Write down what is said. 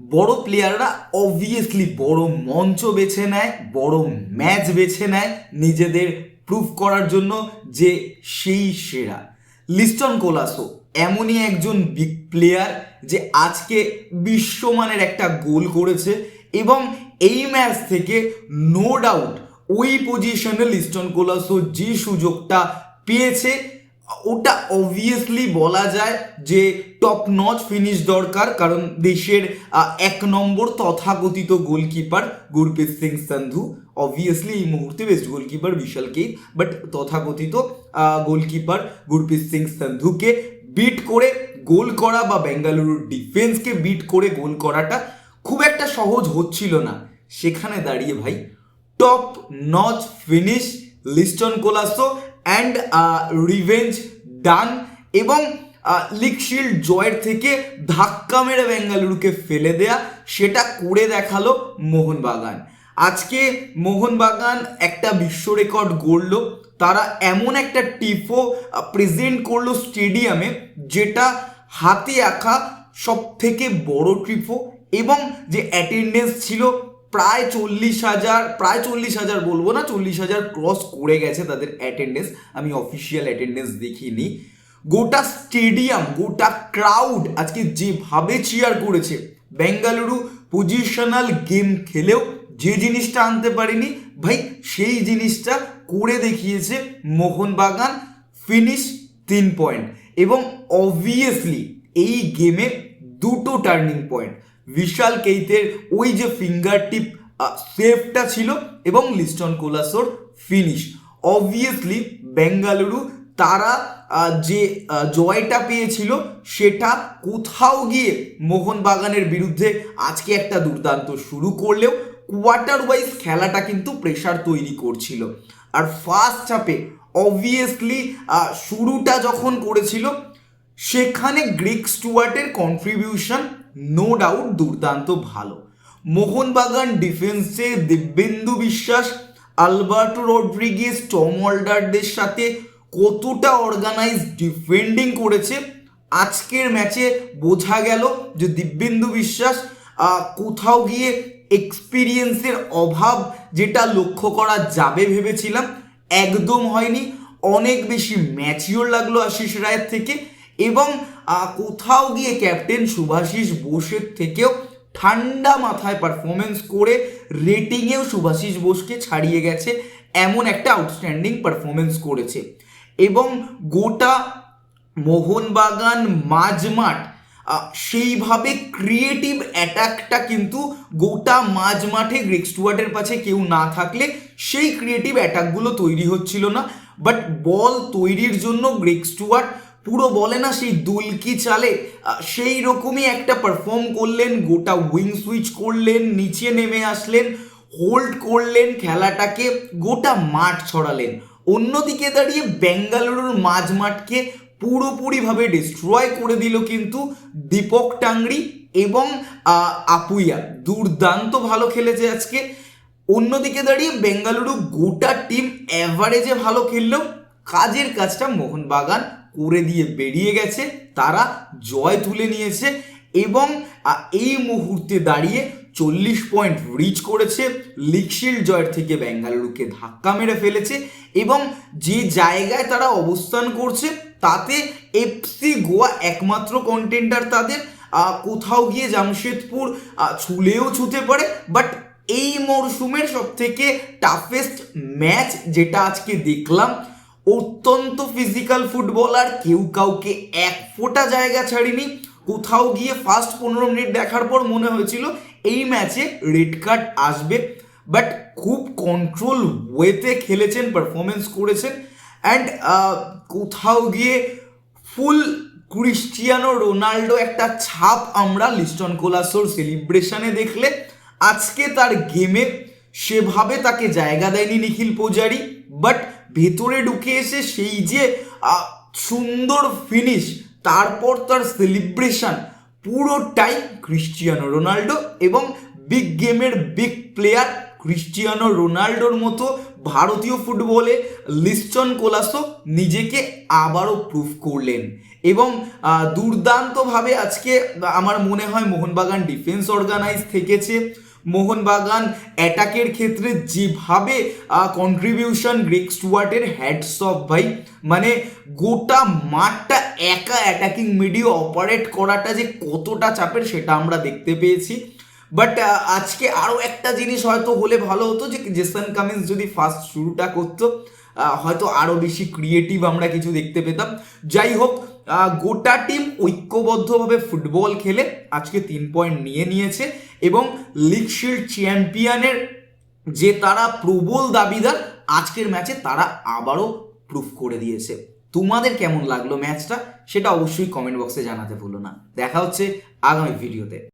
বড় প্লেয়াররা অবভিয়াসলি বড় মঞ্চ বেছে নেয়, বড় ম্যাচ বেছে নেয় নিজেদের প্রুফ করার জন্য যে সেই সেরা। লিস্টন কোলাসো এমনই একজন বিগ প্লেয়ার যে আজকে বিশ্বমানের একটা গোল করেছে এবং এই ম্যাচ থেকে নো ডাউট ওই পজিশনে লিস্টন কোলাসো যে সুযোগটা পেয়েছে ওটা অবভিয়াসলি বলা যায় যে টপ নচ ফিনিশ দরকার, কারণ দেশের এক নম্বর তথাকথিত গোলকিপার গুরপ্রীত সিং সান্ধু। অবভিয়াসলি এই মুহূর্তে best goalkeeper Vishal Kaith but তথাকথিত গোলকিপার গুরপ্রীত সিং সান্ধুকে বিট করে গোল করা বা বেঙ্গালুরুর ডিফেন্সকে বিট করে গোল করাটা খুব একটা সহজ হচ্ছিল না। সেখানে দাঁড়িয়ে ভাই top notch finish Liston Colaco and revenge done এবং লিগ শিল্ড জয়ের থেকে ধাক্কা মেরে বেঙ্গালুরুকে ফেলে দেয়া, সেটা করে দেখাল মোহনবাগান। আজকে মোহনবাগান একটা বিশ্ব রেকর্ড গড়ল, তারা এমন একটা টিফো প্রেজেন্ট করল স্টেডিয়ামে, যেটা হাতে আঁকা সব থেকে বড় ট্রিফো এবং যে অ্যাটেন্ডেন্স ছিল প্রায় চল্লিশ হাজার, প্রায় চল্লিশ হাজার বলব না, চল্লিশ হাজার ক্রস করে গেছে তাদের অ্যাটেন্ডেন্স আমি অফিসিয়াল অ্যাটেন্ডেন্স দেখিনি। গোটা স্টেডিয়াম গোটা ক্রাউড আজকে যেভাবে চিয়ার করেছে, বেঙ্গালুরু পজিশনাল গেম খেলেও যে জিনিসটা আনতে পারেনি, ভাই সেই জিনিসটা করে দেখিয়েছে মোহনবাগান ফিনিশ তিন পয়েন্ট এবং অবভিয়াসলি এই গেমে দুটো টার্নিং পয়েন্ট বিশাল কেইতের ওই যে ফিঙ্গার টিপ সেফটা ছিল এবং লিস্টন কোলাসোর ফিনিশ অবভিয়াসলি বেঙ্গালুরু তারা যে জয়টা পেয়েছিল, সেটা কোথাও গিয়ে মোহনবাগানের বিরুদ্ধে আজকে একটা দুর্দান্ত শুরু করলেও কোয়ার্টার ওয়াইজ খেলাটা কিন্তু প্রেশার তৈরি করছিল। আর ফার্স্ট চাপে অবভিয়াসলি শুরুটা যখন করেছিল, সেখানে গ্রিক স্টুয়ার্টের কন্ট্রিবিউশন নো ডাউট দুর্দান্ত ভালো। মোহনবাগান ডিফেন্সে দিব্যেন্দু বিশ্বাস, আলবার্টো রড্রিগেস টম ওয়াল্ডারদের সাথে কতটা অর্গানাইজ ডিফেন্ডিং করেছে, আজকের ম্যাচে বোঝা গেল যে দিব্যেন্দু বিশ্বাস কোথাও গিয়ে এক্সপিরিয়েন্সের অভাব যেটা লক্ষ্য করা যাবে ভেবেছিলাম, একদম হয়নি। অনেক বেশি ম্যাচিওর লাগল আশিস রায়ের থেকে। এবং কোথাও গিয়ে ক্যাপ্টেন সুভাষিস বোসের থেকেও ঠান্ডা মাথায় পারফরমেন্স করে রেটিংয়েও সুভাষিস বোসকে ছাড়িয়ে গেছে, এমন একটা আউটস্ট্যান্ডিং পারফরমেন্স করেছে। এবং গোটা মোহনবাগান মাঝমাঠ সেইভাবে ক্রিয়েটিভ অ্যাটাকটা কিন্তু গোটা মাঝ মাঠে গ্রেক স্টুয়ার্টের পাশে কেউ না থাকলে সেই ক্রিয়েটিভ অ্যাটাকগুলো তৈরি হচ্ছিল না। বাট বল তৈরির জন্য গ্রেক স্টুয়ার্ট পুরো বলে না, সেই দুলকি চালে? সেই রকমই একটা পারফর্ম করলেন, গোটা উইং সুইচ করলেন, নিচে নেমে আসলেন হোল্ড করলেন, খেলাটাকে গোটা মাঠ ছড়ালেন। অন্যদিকে দাঁড়িয়ে বেঙ্গালুরুর মাঝ মাঠকে পুরোপুরিভাবে ডিস্ট্রয় করে দিল কিন্তু দীপক টাংরি এবং আপুইয়া। দুর্দান্ত ভালো খেলেছে আজকে। অন্যদিকে দাঁড়িয়ে বেঙ্গালুরু গোটা টিম অ্যাভারেজে ভালো খেললেও কাজের কাজটা মোহনবাগান করে দিয়ে বেরিয়ে গেছে, তারা জয় তুলে নিয়েছে এবং এই মুহূর্তে দাঁড়িয়ে চল্লিশ পয়েন্ট রিচ করেছে লিগ শিল্ড জয়ের থেকে বেঙ্গালুরুকে ধাক্কা মেরে ফেলেছে এবং যে জায়গায় তারা অবস্থান করছে, তাতে এফসি গোয়া একমাত্র কন্টেন্ডার তাদের কোথাও গিয়ে জামশেদপুর ছুলেও ছুতে পারে বাট এই মরশুমের সব থেকে টাফেস্ট ম্যাচ যেটা আজকে দেখলাম অত্যন্ত ফিজিক্যাল ফুটবলার কেউ কাউকে এক ফোঁটা জায়গা ছাড়িনি। কোথাও গিয়ে ফার্স্ট পনেরো মিনিট দেখার পর মনে হয়েছিল এই ম্যাচে রেড কার্ড আসবে। বাট খুব কন্ট্রোল ওয়েতে খেলেছেন পারফরমেন্স করেছেন। অ্যান্ড কোথাও গিয়ে ফুল ক্রিস্টিয়ানো রোনাল্ডো একটা ছাপ আমরা লিস্টন কোলাসোর সেলিব্রেশনে দেখলে। আজকে তার গেমে সেভাবে তাকে জায়গা দেয়নি নিখিল পূজারি। ভেতরে ঢুকে এসে সেই যে সুন্দর ফিনিশ তারপর তার সেলিব্রেশন পুরোটাই ক্রিস্টিয়ানো রোনাল্ডো এবং বিগ গেমের বিগ প্লেয়ার ক্রিস্টিয়ানো রোনাল্ডোর মতো ভারতীয় ফুটবলে লিস্টন কোলাসো নিজেকে আবারও প্রুফ করলেন। এবং দুর্দান্তভাবে আজকে আমার মনে হয় মোহনবাগান ডিফেন্স অর্গানাইজ থেকেছে। মোহনবাগান অ্যাটাকের ক্ষেত্রে যেভাবে কন্ট্রিবিউশন গ্রেক স্টুয়ার্টের হ্যাডস অফ ভাই মানে গোটা মাঠটা একা অ্যাটাকিং মিডিও অপারেট করাটা যে কতটা চাপের সেটা আমরা দেখতে পেয়েছি। বাট আজকে আরও একটা জিনিস হয়তো হলে ভালো হতো যে জেসন কামিন্স যদি ফার্স্ট শুরুটা করতো হয়তো আরও বেশি ক্রিয়েটিভ আমরা কিছু দেখতে পেতাম। যাই হোক গোটা টিম ঐক্যবদ্ধভাবে ফুটবল খেলে আজকে তিন পয়েন্ট নিয়ে নিয়েছে এবং লিগ শিল্ড চ্যাম্পিয়নের যে তারা প্রবল দাবিদার, আজকের ম্যাচে তারা আবারও প্রুফ করে দিয়েছে। তোমাদের কেমন লাগল ম্যাচটা সেটা অবশ্যই কমেন্ট বক্সে জানাতে ভুলো না। দেখা হচ্ছে আগামী ভিডিওতে